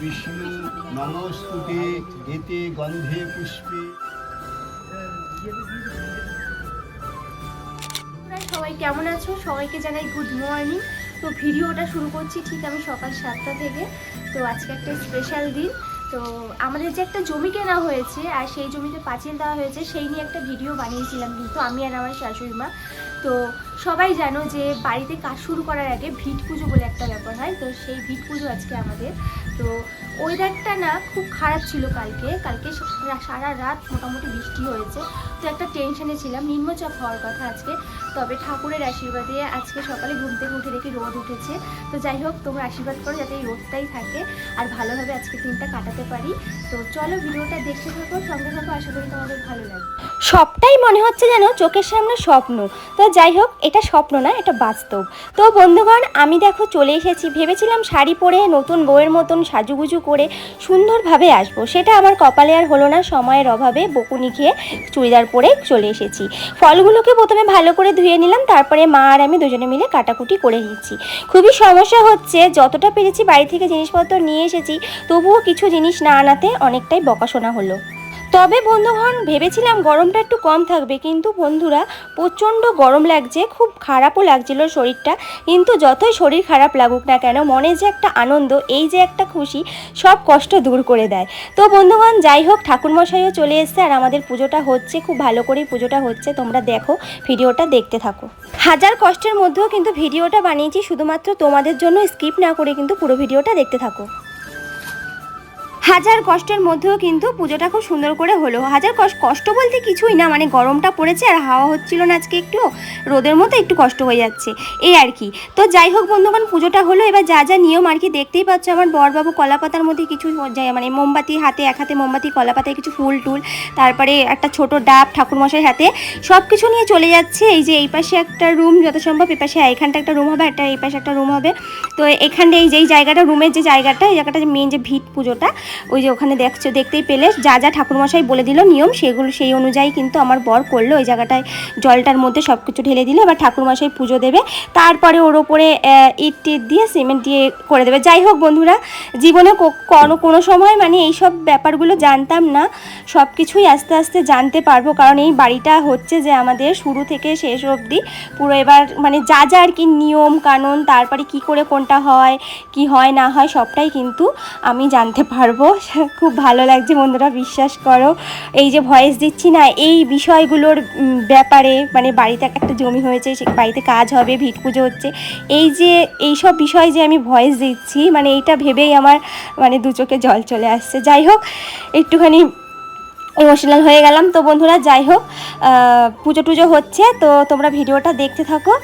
বিষ্ণু নমস্তুতে এতে গন্ধে পুষ্পে সবাই কেমন আছো? সবাইকে জানাই গুড মর্নিং তো ভিডিওটা শুরু করছি ঠিক আমি সকাল সাতটা থেকে। তো আজকে একটা স্পেশাল দিন। তো আমাদের যে একটা জমি কেনা হয়েছে, আর সেই জমিতে পাঁচিল দেওয়া হয়েছে, সেই নিয়ে একটা ভিডিও বানিয়েছিলাম কিন্তু আমি আর আমার শাশুড়ি মা। তো সবাই জানো যে বাড়িতে কাজ শুরু করার আগে ভিট পুজো বলে একটা ব্যাপার হয়। তো সেই ভিট পুজো আজকে আমাদের। তো ওয়েদারটা না খুব খারাপ ছিল কালকে। কালকে সারা রাত মোটামুটি বৃষ্টি হয়েছে। তো একটা টেনশনে ছিলাম। নিম্নচাপ হওয়ার কথা আজকে। তবে ঠাকুরের আশীর্বাদে আজকে সকালে ঘুম থেকে উঠে দেখি রোদ উঠেছে। তো যাই হোক, তোমরা আশীর্বাদ করো যাতে এই রোদটাই থাকে। আর ভালোভাবে আজকে দিনটা কাটাতে পারি। তো চলো ভিডিওটা দেখতে থাকো, সঙ্গে থাকো। আশা করি তোমাদের ভালো লাগে সবটাই মনে হচ্ছে যেন চোখের সামনে স্বপ্ন। তো যাই হোক, এটা স্বপ্ন না, এটা বাস্তব। তো বন্ধুগণ, আমি দেখো চলে এসেছি। ভেবেছিলাম শাড়ি পরে নতুন বউয়ের মতন সাজুগুজু করে সুন্দরভাবে আসব। সেটা আমার কপালে আর হলো না। সময়ের অভাবে বকুনি খেয়ে চুড়িদার পরে চলে এসেছি। ফলগুলোকে প্রথমে ভালো করে ধুয়ে নিলাম, তারপরে মা আর আমি দুজনে মিলে কাটাকুটি করে নিচ্ছি। খুবই সমস্যা হচ্ছে, যতটা পেরেছি বাড়ি থেকে জিনিসপত্র নিয়ে এসেছি, তবুও কিছু জিনিস না আনাতে অনেকটাই বকাশোনা হলো। তবে বন্ধুগণ, ভেবেছিলাম গরমটা একটু কম থাকবে, কিন্তু বন্ধুরা, প্রচণ্ড গরম লাগছে, খুব খারাপও লাগছিল শরীরটা, কিন্তু যতই শরীর খারাপ লাগুক না কেন, মনে যে একটা আনন্দ, এই যে একটা খুশি, সব কষ্ট দূর করে দেয়। তো বন্ধুগণ, যাই হোক, ঠাকুরমশাইও চলে এসছে, আর আমাদের পুজোটা হচ্ছে, খুব ভালো করেই পুজোটা হচ্ছে, তোমরা দেখো, ভিডিওটা দেখতে থাকো। হাজার কষ্টের মধ্যেও কিন্তু ভিডিওটা বানিয়েছি, শুধুমাত্র তোমাদের জন্য স্কিপ না করে কিন্তু পুরো ভিডিওটা দেখতে থাকো। হাজার কষ্টের মধ্যেও কিন্তু পুজোটা খুব সুন্দর করে হলো। হাজার কষ্ট কষ্ট বলতে কিছুই না মানে গরমটা পড়েছে আর হাওয়া হচ্ছিল না আজকে একটু, রোদের মতো একটু কষ্ট হয়ে যাচ্ছে, এই আর কি। তো যাই হোক বন্ধুগণ, পুজোটা হলো, এবার যা যা নিয়ম আর কি দেখতেই পাচ্ছ আমার বরবাবু কলাপাতার মধ্যে কিছু মানে মোমবাতি হাতে, এক হাতে মোমবাতি, কলাপাতায় কিছু ফুল টুল, তারপরে একটা ছোট ডাব ঠাকুরমশাই হাতে সব কিছু নিয়ে চলে যাচ্ছে। এই যে এই পাশে একটা রুম যত সম্ভব, এই পাশে এখানটা একটা রুম হবে, একটা এই পাশে একটা রুম হবে। তো এখানে এই যেই জায়গাটা, রুমের যে জায়গাটা, এই জায়গাটা যে মেন যে ভিট পুজোটা ওই যে ওখানে দেখছ, দেখতেই পেলে, যা যা ঠাকুরমশাই বলে দিল নিয়ম, সেগুলো সেই অনুযায়ী কিন্তু আমার বর করল, ওই জায়গাটায় জলটার মধ্যে সব কিছু ঢেলে দিলে, এবার ঠাকুরমশাই পুজো দেবে। তারপরে ওর ওপরে ইট টিট দিয়ে সিমেন্ট দিয়ে করে দেবে। যাই হোক বন্ধুরা, জীবনে কোনো কোনো সময় মানে এই সব ব্যাপারগুলো জানতাম না সব কিছুই আস্তে আস্তে জানতে পারব, কারণ এই বাড়িটা হচ্ছে যে আমাদের শুরু থেকে শেষ অবধি। পুরো এবার মানে যা যা আর কি নিয়ম, কানুন, তারপরে কি করে কোনটা হয়, কি হয়, না হয়, সবটাই কিন্তু আমি জানতে পারব। খুব ভালো লাগছে, বন্ধুরা, বিশ্বাস করো। এই যে ভয়েস দিচ্ছি না, এই বিষয়গুলোর ব্যাপারে মানে বাড়িতে একটা জমি হয়েছে, সে বাড়িতে কাজ হবে, ভিট পুজো হচ্ছে, এই যে এই সব বিষয় যে আমি ভয়েস দিচ্ছি মানে এইটা ভেবেই আমার মানে দু চোখে জল চলে আসছে। যাই হোক, একটুখানি ইমোশনাল হয়ে গেলাম। তো বন্ধুরা, যাই হোক পুজো টুজো হচ্ছে, তো তোমরা ভিডিওটা দেখতে থাকো।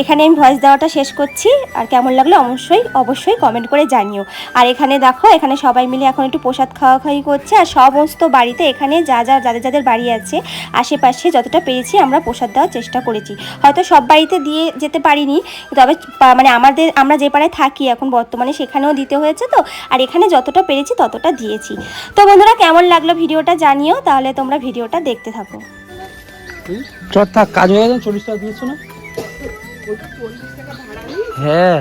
এখানে আমি ভয়েস দেওয়াটা শেষ করছি। আর কেমন লাগল অবশ্যই অবশ্যই কমেন্ট করে জানিও। আর এখানে দেখো, এখানে সবাই মিলে এখন একটু প্রসাদ খাওয়া খাওয়ি করছে। আর সমস্ত বাড়িতে এখানে যা যা, যাদের যাদের বাড়ি আছে, আশেপাশে যতটা পেরেছি আমরা প্রসাদ দেওয়ার চেষ্টা করেছি। হয়তো সব বাড়িতে দিয়ে যেতে পারিনি, তবে মানে আমাদের, আমরা যে পাড়ায় থাকি এখন বর্তমানে সেখানেও দিতে হয়েছে তো। আর এখানে যতটা পেরেছি ততটা দিয়েছি। তো বন্ধুরা, কেমন লাগল ভিডিওটা জানিও, তাহলে তোমরা ভিডিওটা দেখতে থাকো। চট থাক, কাজ হয়ে গেছে, চল্লিশ টাকা দিয়েছ না? হ্যাঁ।